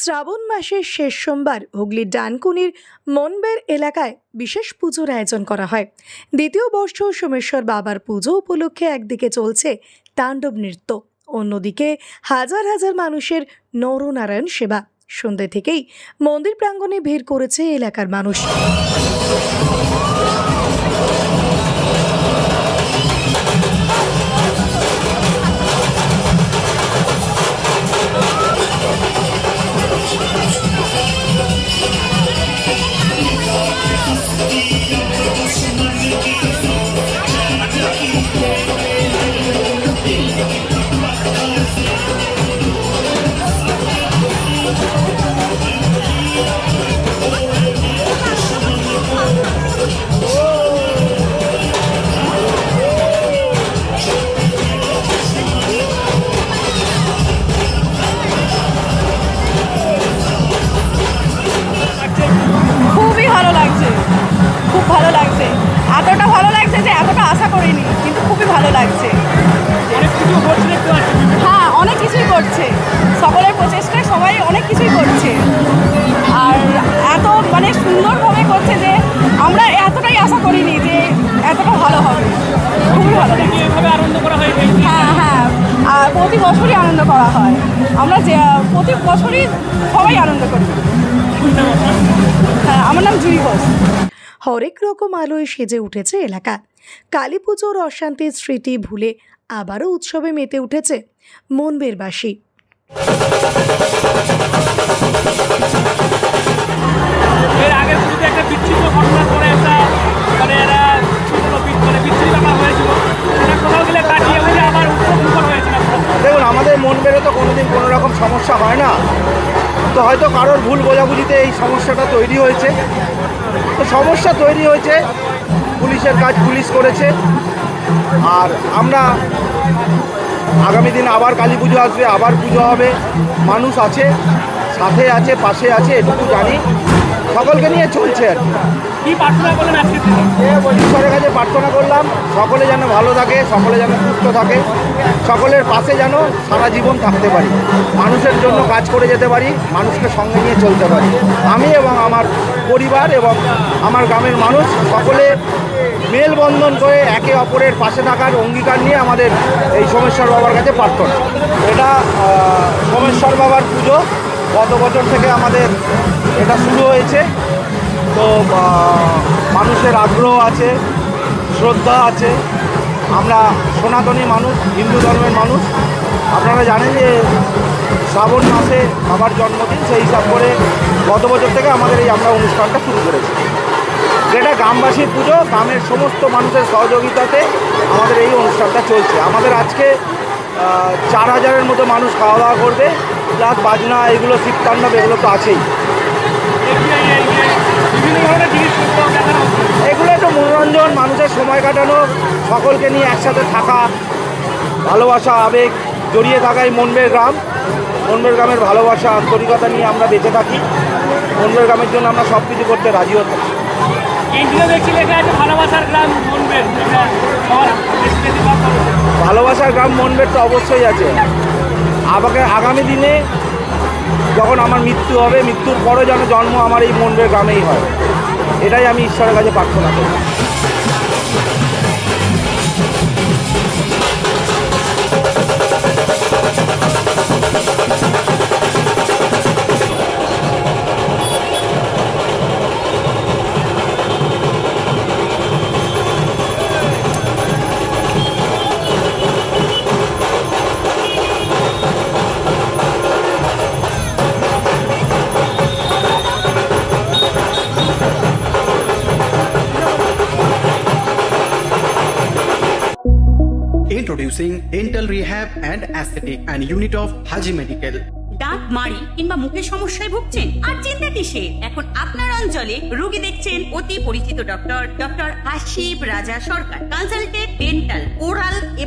শ্রাবণ মাসের শেষ সোমবার হুগলির ডানকুনির মনবের এলাকায় বিশেষ পুজোর আয়োজন করা হয়। দ্বিতীয় বর্ষ সোমেশ্বর বাবার পুজো উপলক্ষে একদিকে চলছে তাণ্ডব নৃত্য, অন্যদিকে হাজার হাজার মানুষের নরনারায়ণ সেবা। সন্ধ্যে থেকেই মন্দির প্রাঙ্গণে ভিড় করেছে এলাকার মানুষ। করিনি কিন্তু খুবই ভালো লাগছে। হ্যাঁ অনেক কিছুই করছে। সকলের প্রচেষ্টায় সবাই অনেক কিছুই করছে। আর এত মানে সুন্দরভাবে করছে যে আমরা এতটাই আশা করিনি যে এতটা ভালো হবে। খুবই ভালো হয় হ্যাঁ হ্যাঁ। আর প্রতি বছরই আনন্দ করা হয়। আমরা যে প্রতি বছরই সবাই আনন্দ করি। হ্যাঁ আমার নাম জুই ঘোষ। হরেক রকম আলোয় সেজে উঠেছে এলাকা। কালী পুজোর অশান্তির স্মৃতি ভুলে আবারও উৎসবে মেতে উঠেছে মনবেরবাসী। এর আগের পুজোতে একটা বিচ্ছিন্ন মানে এরা মানে বিচ্ছিন্ন ব্যাপার হয়েছিল। সেটা কোথাও গেলে কাটিয়ে উঠে আবার উত্তর হয়েছিল দেখুন আমাদের মন বেরো তো কোনোদিন কোনো রকম সমস্যা হয় না। তো হয়তো কারোর ভুল বোঝাবুঝিতে এই সমস্যাটা তৈরি হয়েছে। সমস্যা তৈরি হয়েছে। পুলিশের কাজ পুলিশ করেছে। আর আমরা আগামী দিন আবার কালী পুজো আসবে আবার পুজো হবে। মানুষ আছে সাথে আছে পাশে আছে এটুকু জানি। সকলকে নিয়ে চলছে আর কি। প্রার্থনা করলেন আজকে ঈশ্বরের কাছে প্রার্থনা করলাম সকলে যেন ভালো থাকে সকলে যেন সুস্থ থাকে সকলের পাশে যেন সারা জীবন থাকতে পারি। মানুষের জন্য কাজ করে যেতে পারি মানুষকে সঙ্গে নিয়ে চলতে পারি। আমি এবং আমার পরিবার এবং আমার গ্রামের মানুষ সকলে মেলবন্ধন করে একে অপরের পাশে থাকার অঙ্গীকার নিয়ে আমাদের এই সোমেশ্বর বাবার কাছে প্রার্থনা। এটা সোমেশ্বর বাবার পুজো গত বছর থেকে আমাদের এটা শুরু হয়েছে। তো মানুষের আগ্রহ আছে, শ্রদ্ধা আছে। আমরা সনাতনী মানুষ, হিন্দু ধর্মের মানুষ। আপনারা জানেন যে শ্রাবণ মাসে বাবার জন্মদিন, সেই হিসাব করে গত বছর থেকে আমাদের এই আমরা অনুষ্ঠানটা শুরু করেছি। যেটা গ্রামবাসীর পুজো, গ্রামের সমস্ত মানুষের সহযোগিতাতে আমাদের এই অনুষ্ঠানটা চলছে। আমাদের আজকে চার হাজারের মতো মানুষ খাওয়া দাওয়া করবে, প্লাস বাজনা, এগুলো শীততাণ্ডব এগুলো তো আছেই। এগুলো একটু মনোরঞ্জন, মানুষের সময় কাটানো, সকলকে নিয়ে একসাথে থাকা, ভালোবাসা, আবেগ, জড়িয়ে থাকা এই মনবের গ্রাম। মনবের গ্রামের ভালোবাসা আন্তরিকতা নিয়ে আমরা বেঁচে থাকি। মনবের গ্রামের জন্য আমরা সব কিছু করতে রাজিও থাকি ভালোবাসার গ্রাম। ভালোবাসার গ্রাম মনবের তো অবশ্যই আছে। আমাকে আগামী দিনে যখন আমার মৃত্যু হবে মৃত্যুর পরে যেন জন্ম আমার এই মনবের গ্রামেই হয়। এটাই আমি ঈশ্বরের কাছে প্রার্থনা করি। Introducing Dental Rehab and Aesthetic and Unit of Haji Medical. দাঁত, মাড়ি কিংবা মুখের সমস্যায় ভুগছেন আর চিন্তা কিসে এখন আপনার অঞ্চলে রোগী দেখছেন অতি পরিচিত doctor doctor Ashib Raja Sarkar consulted dental oral